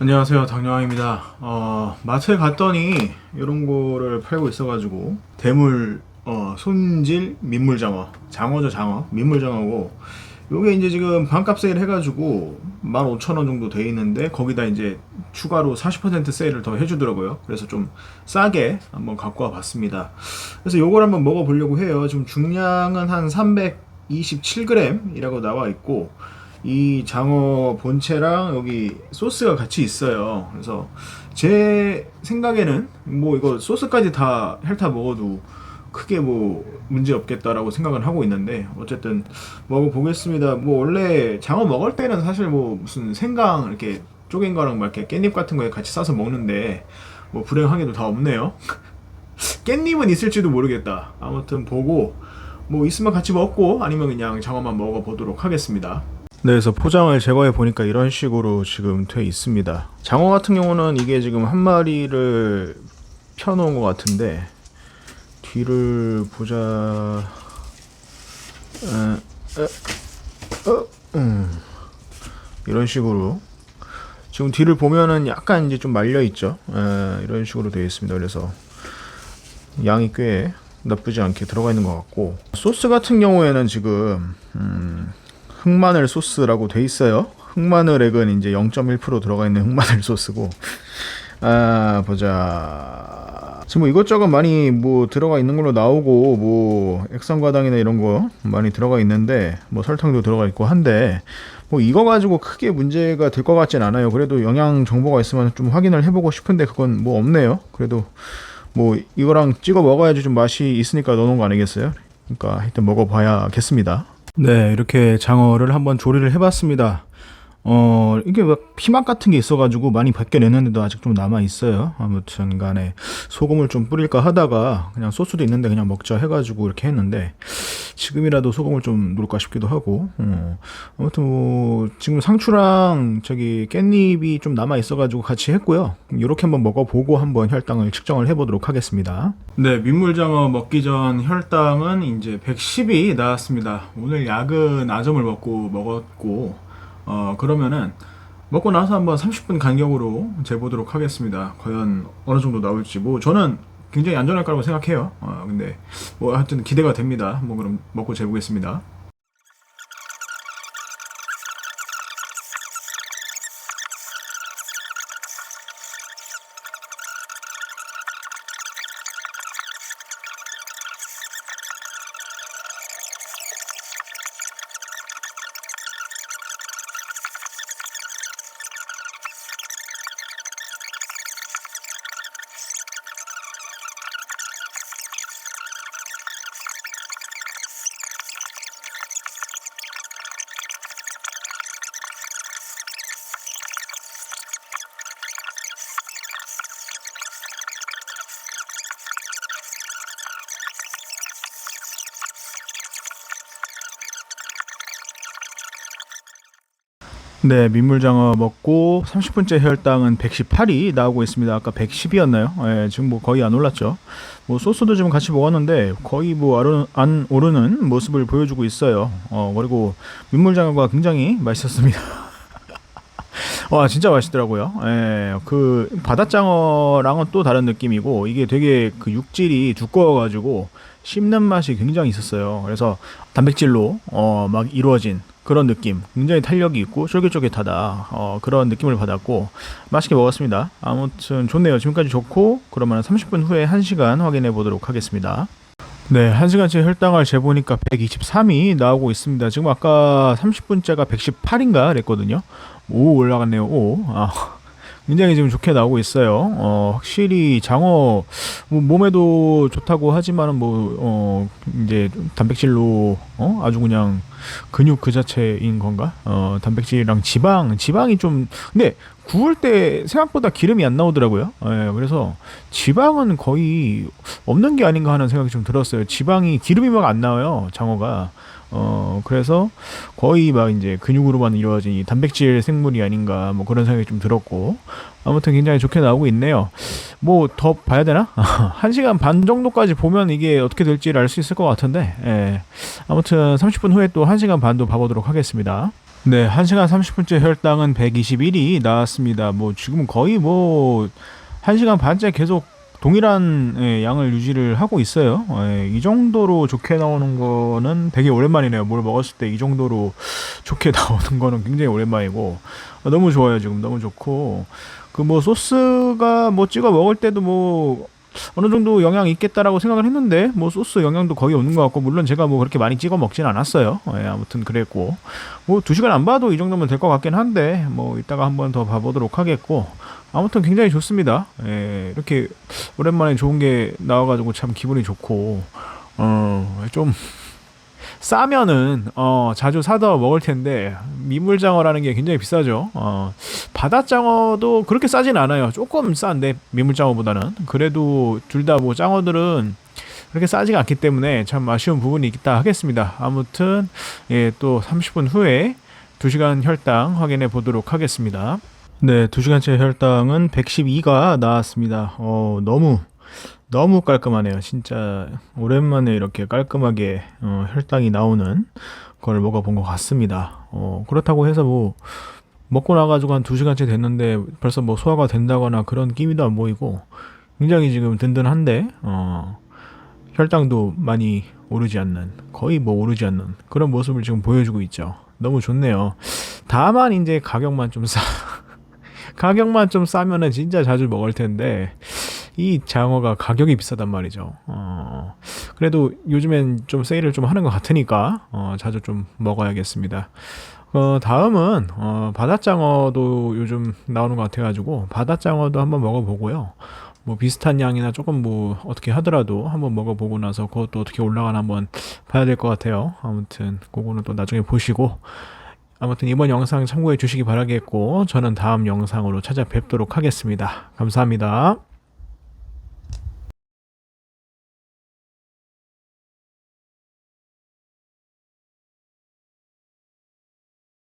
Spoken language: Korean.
안녕하세요. 당뇨왕입니다. 어, 마트에 갔더니 이런 거를 팔고 있어가지고 대물 어, 손질 민물장어 장어죠 장어. 민물장어고. 요게 이제 지금 반값 세일 해가지고 15,000원 정도 돼 있는데 거기다 이제 추가로 40% 세일을 더 해주더라고요. 그래서 좀 싸게 한번 갖고 와 봤습니다. 그래서 요걸 한번 먹어보려고 해요. 지금 중량은 한 327g 이라고 나와 있고 이 장어 본체랑 여기 소스가 같이 있어요. 그래서 제 생각에는 뭐 이거 소스까지 다 핥아 먹어도 크게 뭐 문제 없겠다라고 생각을 하고 있는데 어쨌든 먹어 보겠습니다. 뭐 원래 장어 먹을 때는 사실 뭐 무슨 생강 이렇게 쪼갠 거랑 막 이렇게 깻잎 같은 거에 같이 싸서 먹는데 뭐 불행하게도 다 없네요. 깻잎은 있을지도 모르겠다. 아무튼 보고 뭐 있으면 같이 먹고 아니면 그냥 장어만 먹어 보도록 하겠습니다. 네, 그래서 포장을 제거해 보니까 이런 식으로 지금 돼 있습니다. 장어 같은 경우는 이게 지금 한 마리를 펴놓은 것 같은데 뒤를 보자. 에, 에, 어, 음. 이런 식으로 지금 뒤를 보면은 약간 이제 좀 말려 있죠. 에, 이런 식으로 되어 있습니다. 그래서 양이 꽤 나쁘지 않게 들어가 있는 것 같고 소스 같은 경우에는 지금 음, 흑마늘 소스라고 돼 있어요. 흑마늘 액은 이제 0.1% 들어가 있는 흑마늘 소스고 아 보자 지금 뭐 이것저것 많이 뭐 들어가 있는 걸로 나오고 뭐 액상과당이나 이런 거 많이 들어가 있는데 뭐 설탕도 들어가 있고 한데 뭐 이거 가지고 크게 문제가 될 것 같진 않아요. 그래도 영양 정보가 있으면 좀 확인을 해보고 싶은데 그건 뭐 없네요. 그래도 뭐 이거랑 찍어 먹어야지 좀 맛이 있으니까 넣어놓은 거 아니겠어요? 그러니까 하여튼 먹어봐야겠습니다. 네, 이렇게 장어를 한번 조리를 해봤습니다. 어, 이게 막 피막 같은 게 있어가지고 많이 벗겨냈는데도 아직 좀 남아있어요. 아무튼 간에 소금을 좀 뿌릴까 하다가 그냥 소스도 있는데 그냥 먹자 해가지고 이렇게 했는데 지금이라도 소금을 좀 넣을까 싶기도 하고, 어, 아무튼 뭐 지금 상추랑 저기 깻잎이 좀 남아 있어가지고 같이 했고요. 이렇게 한번 먹어보고 한번 혈당을 측정을 해보도록 하겠습니다. 네, 민물장어 먹기 전 혈당은 이제 110이 나왔습니다. 오늘 약은 아점을 먹고 먹었고, 어, 그러면은 먹고 나서 한번 30분 간격으로 재보도록 하겠습니다. 과연 어느 정도 나올지. 뭐 저는 굉장히 안전할 거라고 생각해요. 어, 근데 뭐 하여튼 기대가 됩니다. 한번 그럼 먹고 재보겠습니다. 네, 민물장어 먹고 30분째 혈당은 118이 나오고 있습니다. 아까 110이었나요? 예, 지금 뭐 거의 안 올랐죠. 뭐 소스도 지금 같이 먹었는데 거의 뭐 안, 안 오르는 모습을 보여주고 있어요. 어, 그리고 민물장어가 굉장히 맛있었습니다. 와 진짜 맛있더라고요. 예, 그 바닷장어랑은 또 다른 느낌이고 이게 되게 그 육질이 두꺼워가지고 씹는 맛이 굉장히 있었어요. 그래서 단백질로 어, 막 이루어진 그런 느낌, 굉장히 탄력이 있고 쫄깃쫄깃하다 어, 그런 느낌을 받았고 맛있게 먹었습니다. 아무튼 좋네요. 지금까지 좋고 그러면 30분 후에 1시간 확인해 보도록 하겠습니다. 네, 1시간째 혈당을 재보니까 123이 나오고 있습니다. 지금 아까 30분째가 118인가 그랬거든요. 오, 올라갔네요. 오. 아, 굉장히 지금 좋게 나오고 있어요. 어, 확실히 장어 뭐 몸에도 좋다고 하지만은 뭐 어, 이제 단백질로 어, 아주 그냥 근육 그 자체인 건가? 어, 단백질이랑 지방, 지방이 좀 근데 구울 때 생각보다 기름이 안 나오더라고요. 예, 그래서 지방은 거의 없는 게 아닌가 하는 생각이 좀 들었어요. 지방이 기름이 막 안 나와요. 장어가. 어, 그래서 거의 막 이제 근육으로만 이루어진 이 단백질 생물이 아닌가 뭐 그런 생각이 좀 들었고 아무튼 굉장히 좋게 나오고 있네요. 뭐 더 봐야 되나? 한 시간 반 정도까지 보면 이게 어떻게 될지를 알 수 있을 것 같은데 예. 아무튼 30분 후에 또 한 시간 반도 봐보도록 하겠습니다. 네, 1시간 30분째 혈당은 121이 나왔습니다. 뭐 지금 거의 뭐 1시간 반째 계속 동일한 예, 양을 유지를 하고 있어요. 예, 이 정도로 좋게 나오는 거는 되게 오랜만이네요. 뭘 먹었을 때 이 정도로 좋게 나오는 거는 굉장히 오랜만이고 어, 너무 좋아요. 지금 너무 좋고 그 뭐 소스가 뭐 찍어 먹을 때도 뭐 어느 정도 영향이 있겠다라고 생각을 했는데 뭐 소스 영향도 거의 없는 것 같고 물론 제가 뭐 그렇게 많이 찍어 먹진 않았어요. 예, 아무튼 그랬고 뭐 두 시간 안 봐도 이 정도면 될 것 같긴 한데 뭐 이따가 한번 더 봐보도록 하겠고 아무튼 굉장히 좋습니다. 예, 이렇게 오랜만에 좋은 게 나와가지고 참 기분이 좋고 어좀 싸면은 어 자주 사다 먹을 텐데 민물장어라는 게 굉장히 비싸죠. 어 바다장어도 그렇게 싸진 않아요. 조금 싼데 민물장어보다는 그래도 둘 다 뭐 장어들은 그렇게 싸지가 않기 때문에 참 아쉬운 부분이 있다 하겠습니다. 아무튼 예, 또 30분 후에 2시간 혈당 확인해 보도록 하겠습니다. 네, 2시간째 혈당은 112가 나왔습니다. 어, 너무 너무 깔끔하네요. 진짜 오랜만에 이렇게 깔끔하게 어, 혈당이 나오는 걸 먹어본 것 같습니다. 어, 그렇다고 해서 뭐 먹고 나가지고 한 2시간째 됐는데 벌써 뭐 소화가 된다거나 그런 기미도 안 보이고 굉장히 지금 든든한데 어, 혈당도 많이 오르지 않는 거의 뭐 오르지 않는 그런 모습을 지금 보여주고 있죠. 너무 좋네요. 다만 이제 가격만 좀 싸. 가격만 좀 싸면은 진짜 자주 먹을 텐데 이 장어가 가격이 비싸단 말이죠. 어, 그래도 요즘엔 좀 세일을 좀 하는 것 같으니까 어, 자주 좀 먹어야겠습니다. 어, 다음은 어, 바닷장어도 요즘 나오는 것 같아가지고 바닷장어도 한번 먹어보고요. 뭐 비슷한 양이나 조금 뭐 어떻게 하더라도 한번 먹어보고 나서 그것도 어떻게 올라가나 한번 봐야 될 것 같아요. 아무튼 그거는 또 나중에 보시고 아무튼 이번 영상 참고해 주시기 바라겠고 저는 다음 영상으로 찾아뵙도록 하겠습니다. 감사합니다.